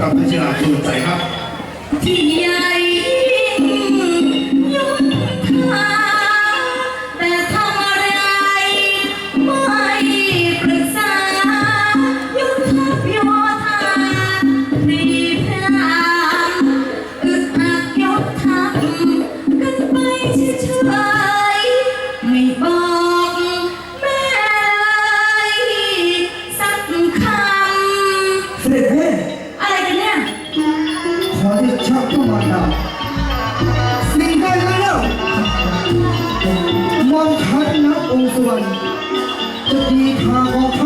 พระเจ้าชูใจครับที่ใหญ่ สิ่งใดก็เล่ามองขัดนับองค์สวรรค์จะดีข้าว